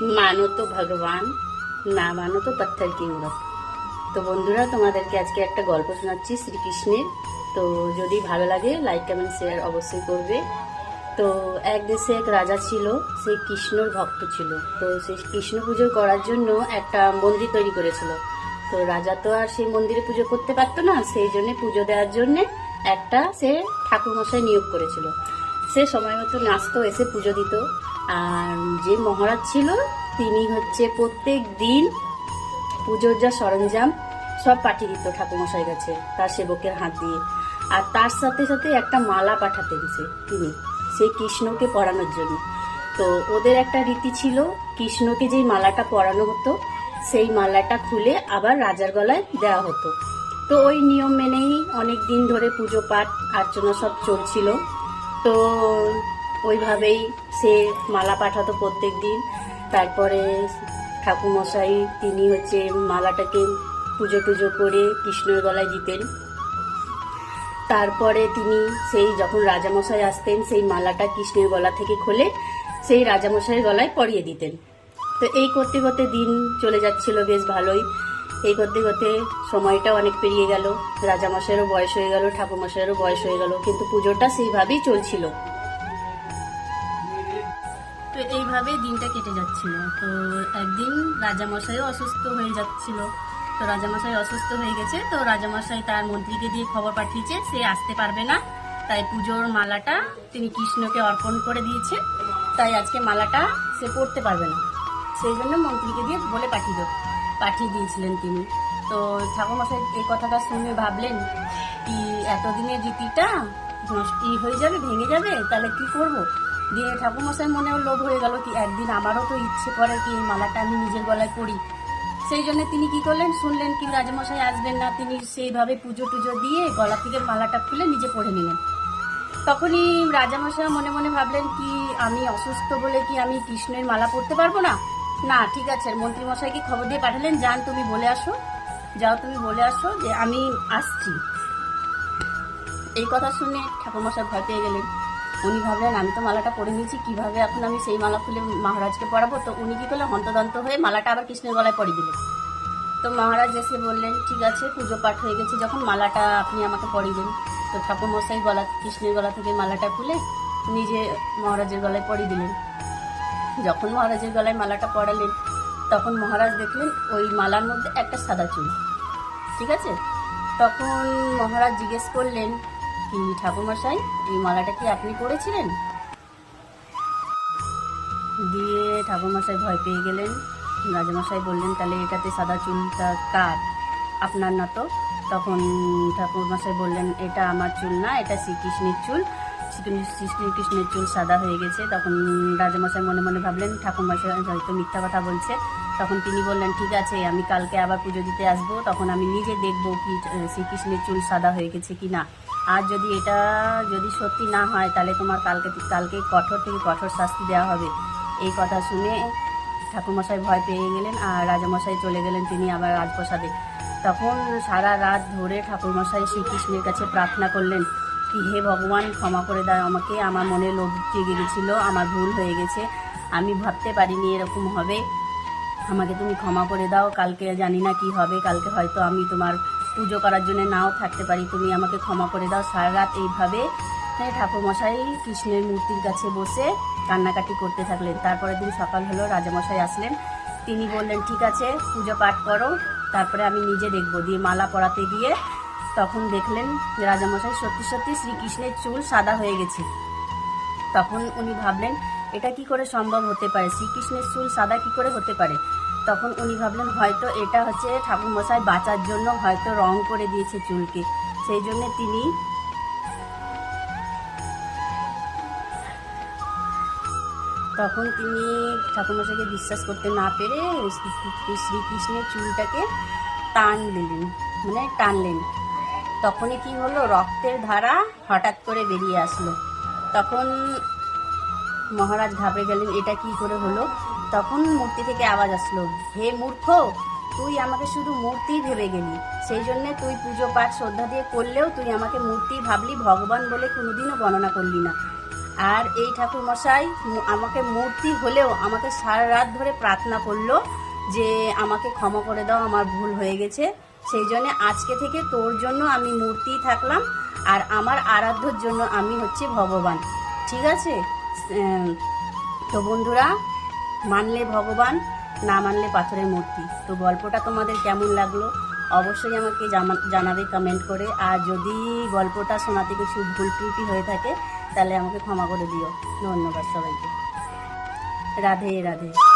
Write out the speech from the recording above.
মানো তো ভগবান, না মানো তো পাথর কি উড়ত তো বন্ধুরা, তোমাদেরকে আজকে একটা গল্প শোনাচ্ছি শ্রীকৃষ্ণের। তো যদি ভালো লাগে লাইক কমেন্ট শেয়ার অবশ্যই করবে। তো এক দেশে এক রাজা ছিল, সে কৃষ্ণর ভক্ত ছিল। তো সেই কৃষ্ণ পুজো করার জন্য একটা মন্দির তৈরি করেছিল। তো রাজা তো আর সেই মন্দিরে পুজো করতে পারতো না, সেই জন্য পুজো দেওয়ার জন্য একটা সে ঠাকুরমশাই নিয়োগ করেছিল। সে সময় মতো নাচতো এসে পুজো দিত। আর যে মহারাজ ছিল, তিনি হচ্ছে প্রত্যেক দিন পুজোর যা সরঞ্জাম, সব পাঠিয়ে দিত ঠাকুরমশাই কাছে, তার সেবকের হাত দিয়ে। আর তার সাথে সাথে একটা মালা পাঠাতে সে, তিনি, সেই কৃষ্ণকে পরানোর জন্য। তো ওদের একটা রীতি ছিল, কৃষ্ণকে যেই মালাটা পরানো হতো, সেই মালাটা খুলে আবার রাজার গলায় দেওয়া হতো। তো ওই নিয়ম মেনেই অনেক দিন ধরে পুজো পাঠ, আর্চনা সব চলছিল। তো ওইভাবেই সে মালা পাঠাতো প্রত্যেক দিন। তারপরে ঠাকুমশাই তিনি হচ্ছে মালাটাকে পুজো টুজো করে কৃষ্ণের গলায় দিতেন। তারপরে তিনি সেই যখন রাজামশাই আসতেন, সেই মালাটা কৃষ্ণের গলা থেকে খুলে সেই রাজামশাইয়ের গলায় পরিয়ে দিতেন। তো এই করতে করতে দিন চলে যাচ্ছিল বেশ ভালোই। এই করতে করতে সময়টা অনেক পেরিয়ে গেল। রাজামশাইয়েরও বয়স হয়ে গেল, ঠাকুরমশাইয়েরও বয়স হয়ে গেল, কিন্তু পুজোটা সেইভাবেই চলছিল। তো এইভাবেই দিনটা কেটে যাচ্ছিল। তো একদিন রাজামশাইও অসুস্থ হয়ে যাচ্ছিল। তো রাজামশাই অসুস্থ হয়ে গেছে। তো রাজামশাই তার মন্ত্রীকে দিয়ে খবর পাঠিয়েছে, সে আসতে পারবে না। তাই পুজোর মালাটা তিনি কৃষ্ণকে অর্পণ করে দিয়েছে। তাই আজকে মালাটা সে পড়তে পারবে না। সেই জন্য মন্ত্রীকে দিয়ে বলে পাঠিয়ে দাও পাঠিয়ে দিয়েছিলেন তিনি। তো ঠাকুরমশাই এই কথাটা শুনে ভাবলেন, কি এতদিনের রীতিটা নষ্ট হয়ে যাবে, ভেঙে যাবে? তাহলে কি করব? দিয়ে ঠাকুরমশাই মনেও লোভ হয়ে গেল কি একদিন আমারও তো ইচ্ছে করে কি এই মালাটা আমি নিজের গলায় পড়ি সেই জন্য তিনি কি করলেন? শুনলেন কি রাজামশাই আসবেন না, তিনি সেইভাবে পুজো টুজো দিয়ে গলা থেকে মালাটা খুলে নিজে পড়ে নিলেন। তখনই রাজামশাই মনে মনে ভাবলেন কি আমি অসুস্থ বলে কি আমি কৃষ্ণের মালা পরতে পারব না? না, ঠিক আছে, মন্ত্রীমশাইকে খবর দিয়ে পাঠালেন, যান তুমি বলে আসো। যাও তুমি বলে আসো যে আমি আসছি। এই কথা শুনে ঠাকুরমশাই ভয় পেয়ে গেলেন। উনি ভাবলেন, আমি তো মালাটা পরে নিয়েছি, কীভাবে এখন আমি সেই মালা খুলে মহারাজকে পরাবো? তো উনি কি করলেন, হন্তদন্ত হয়ে মালাটা আবার কৃষ্ণের গলায় পরিয়ে দিলেন। তো মহারাজ এসে বললেন, ঠিক আছে, পুজো পাঠ হয়ে গেছে, যখন মালাটা আপনি আমাকে পরিয়ে দিন তো ঠাকুরমশাই গলা, কৃষ্ণের গলা থেকে মালাটা খুলে নিজে মহারাজের গলায় পরিয়ে দিলেন। যখন মহারাজের গলায় মালাটা পরালেন, তখন মহারাজ দেখলেন, ওই মালার মধ্যে একটা সাদা চুল। ঠিক আছে? তখন মহারাজ জিজ্ঞেস করলেন কি ঠাকুরমশাই, এই মালাটা কি আপনি পরেছিলেন? দিয়ে ঠাকুরমশাই ভয় পেয়ে গেলেন। রাজামশাই বললেন, তাহলে এটাতে সাদা চুলটা কার? আপনার না তো? তখন ঠাকুরমশাই বললেন, এটা আমার চুল না, এটা শ্রীকৃষ্ণের চুল। শ্রী- শ্রীকৃষ্ণের চুল সাদা হয়ে গেছে। তখন রাজামশাই মনে মনে ভাবলেন, ঠাকুরমশাই হয়তো মিথ্যা কথা বলছে। তখন তিনি বললেন, ঠিক আছে, আমি কালকে আবার পুজো দিতে আসব। তখন আমি নিজে দেখব কি শ্রীকৃষ্ণের চুল সাদা হয়ে গেছে কি না আর যদি এটা যদি সত্যি না হয়, তাহলে তোমার কালকে কালকে কঠোর থেকে কঠোর শাস্তি দেওয়া হবে। এই কথা শুনে ঠাকুরমশাই ভয় পেয়ে গেলেন আর রাজামশাই চলে গেলেন তিনি আবার রাজপ্রসাদে। তখন সারা রাত ধরে ঠাকুরমশাই শ্রীকৃষ্ণের কাছে প্রার্থনা করলেন, কি হে ভগবান, ক্ষমা করে দাও আমাকে। আমার মনে লোভ জেগে গেছিল, আমার ভুল হয়ে গেছে। আমি ভাবতে পারিনি এরকম হবে। আমাকে তুমি ক্ষমা করে দাও। কালকে জানি না কি হবে। কালকে হয়তো আমি তোমার পুজো করার জন্য নাও থাকতে পারি। তুমি আমাকে ক্ষমা করে দাও। সারা রাত এইভাবে হ্যাঁ, ঠাকুরমশাই কৃষ্ণের মূর্তির কাছে বসে কান্নাকাটি করতে থাকলেন। তারপরে দিন সকাল হলো রাজামশাই আসলেন। তিনি বললেন ঠিক আছে পুজো পাঠ করো। তারপরে আমি নিজে দেখব। দিয়ে মালা পরাতে গিয়ে তখন দেখলেন রাজামশাই সত্যি সত্যি শ্রীকৃষ্ণের চুল সাদা হয়ে গেছে। তখন উনি ভাবলেন এটা কি করে সম্ভব হতে পারে? শ্রীকৃষ্ণের চুল সাদা কি করে হতে পারে? তখন উনি ভাবলেন, হয়তো এটা হচ্ছে ঠাকুরমশাই বাঁচার জন্য হয়তো রং করে দিয়েছে চুলকে। সেই জন্যে তিনি তখন তিনি ঠাকুরমশাইকে বিশ্বাস করতে না পেরে শ্রীকৃষ্ণের চুলটাকে টান দিলেন মানে টানলেন। তখনই কি হলো, রক্তের ধারা হঠাৎ করে বেরিয়ে আসলো। তখন মহারাজ ঘাবড়ে গেলেন, এটা কি করে হলো? তখন মূর্তি থেকে আওয়াজ আসলো, হে মূর্খ, তুই আমাকে শুধু মূর্তি ভেবে গেলি। সেই জন্য তুই পুজো পাঠ শ্রদ্ধা দিয়ে করলেও তুই আমাকে মূর্তি ভাবলি ভগবান বলে কোনোদিনও গণনা করলি না। আর এই ঠাকুর মশাই আমাকে মূর্তি হলেও আমাকে সারা রাত ধরে প্রার্থনা করল যে আমাকে ক্ষমা করে দাও, আমার ভুল হয়ে গেছে। সেই জন্যে আজকে থেকে তোর জন্য আমি মূর্তিই থাকলাম আর আমার আরাধ্যর জন্য আমি হচ্ছে ভগবান। ঠিক আছে? তো বন্ধুরা মানলে ভগবান, না মানলে পাথরের মূর্তি। তো গল্পটা তোমাদের কেমন লাগল? অবশ্যই আমাকে জানাবে কমেন্ট করে। আর যদি গল্পটা শোনাতে কিছু ভুল ত্রুটি হয়ে থাকে, তাহলে আমাকে ক্ষমা করে দিও। ধন্যবাদ সবাইকে। রাধে রাধে।